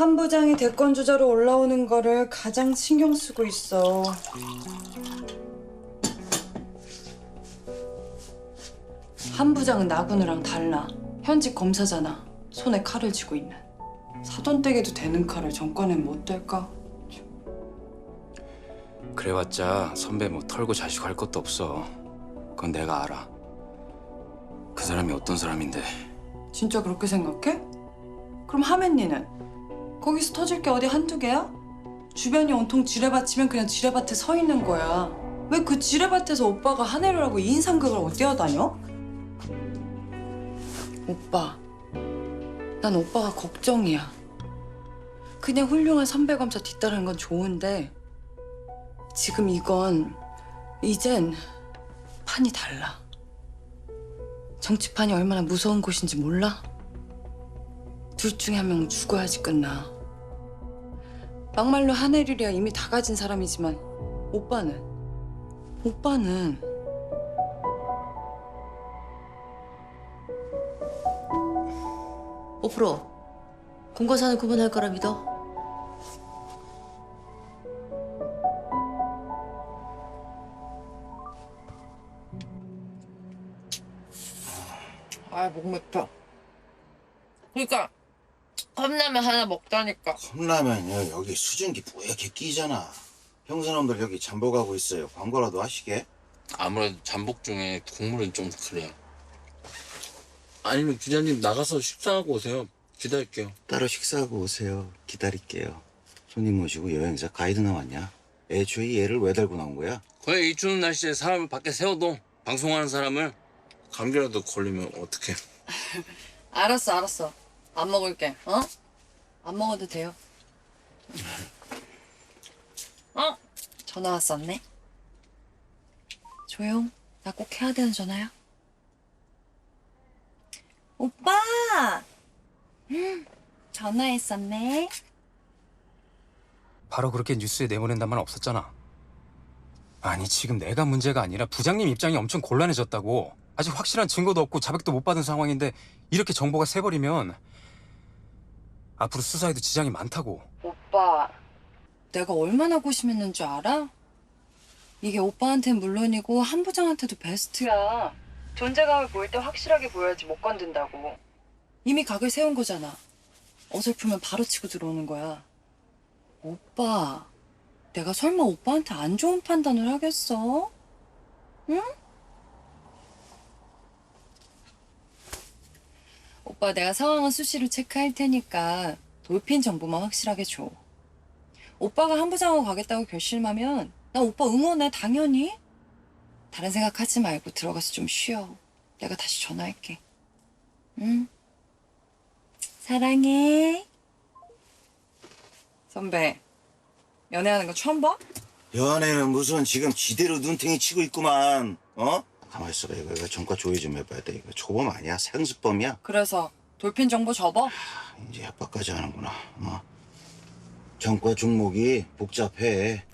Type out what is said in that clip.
한 부장이 대권 주자로 올라오는 거를 가장 신경 쓰고 있어. 한 부장은 나군우랑 달라. 현직 검사잖아. 손에 칼을 쥐고 있는. 사돈댁에도 되는 칼을 정권엔 못 될까? 그래봤자 선배 뭐 털고 자시고 할 것도 없어. 그건 내가 알아. 그 사람이 어떤 사람인데 진짜 그렇게 생각해? 그럼 하맨니는 거기서 터질 게 어디 한두 개야? 주변이 온통 지뢰밭이면 그냥 지뢰밭에 서 있는 거야. 왜 그 지뢰밭에서 오빠가 하늘이라고 인상극을 어디어 다녀? 오빠, 난 오빠가 걱정이야. 그냥 훌륭한 선배 검사 뒤따르는 건 좋은데 지금 이건 이젠 판이 달라. 정치판이 얼마나 무서운 곳인지 몰라? 둘 중에 한 명은 죽어야지 끝나. 막말로 하늘이랴 이미 다 가진 사람이지만 오빠는 오빠는 오프로 공과사는 구분할 거라 믿어. 아, 목 맥혀. 그러니까 컵라면 하나 먹자니까. 컵라면요? 여기 수증기 뿌옇게 끼잖아. 형사놈들 여기 잠복하고 있어요. 광고라도 하시게. 아무래도 잠복 중에 국물은 좀 그래요. 아니면 기자님 나가서 식사하고 오세요. 기다릴게요. 따로 식사하고 오세요. 기다릴게요. 손님 모시고 여행사 가이드 나왔냐? 애초에 얘를 왜 달고 나온 거야? 거의 이 추운 날씨에 사람을 밖에 세워도 방송하는 사람을. 감기라도 걸리면 어떡해. 알았어 알았어 안 먹을게 어? 안 먹어도 돼요. 어? 전화 왔었네. 조용. 나 꼭 해야 되는 전화야. 오빠. 음, 전화했었네. 바로 그렇게 뉴스에 내보낸단 말 없었잖아. 아니 지금 내가 문제가 아니라 부장님 입장이 엄청 곤란해졌다고. 아직 확실한 증거도 없고 자백도 못 받은 상황인데 이렇게 정보가 새버리면 앞으로 수사에도 지장이 많다고. 오빠, 내가 얼마나 고심했는 줄 알아? 이게 오빠한텐 물론이고 한 부장한테도 베스트야. 존재감을 보일 때 확실하게 보여야지 못 건든다고. 이미 각을 세운 거잖아. 어설프면 바로 치고 들어오는 거야. 오빠, 내가 설마 오빠한테 안 좋은 판단을 하겠어? 응? 오빠 내가 상황은 수시로 체크할 테니까 돌핀 정보만 확실하게 줘. 오빠가 한부장하고 가겠다고 결심하면 나 오빠 응원해 당연히. 다른 생각하지 말고 들어가서 좀 쉬어. 내가 다시 전화할게. 응? 사랑해. 선배, 연애하는 거 처음 봐? 연애는 무슨 지금 지대로 눈탱이 치고 있구만 어? 가만 있어봐. 이거, 이거 전과 조회 좀 해봐야 돼. 이거 초범 아니야? 상습범이야? 그래서 돌핀 정보 접어? 이제 협박까지 하는구나. 어? 전과 종목이 복잡해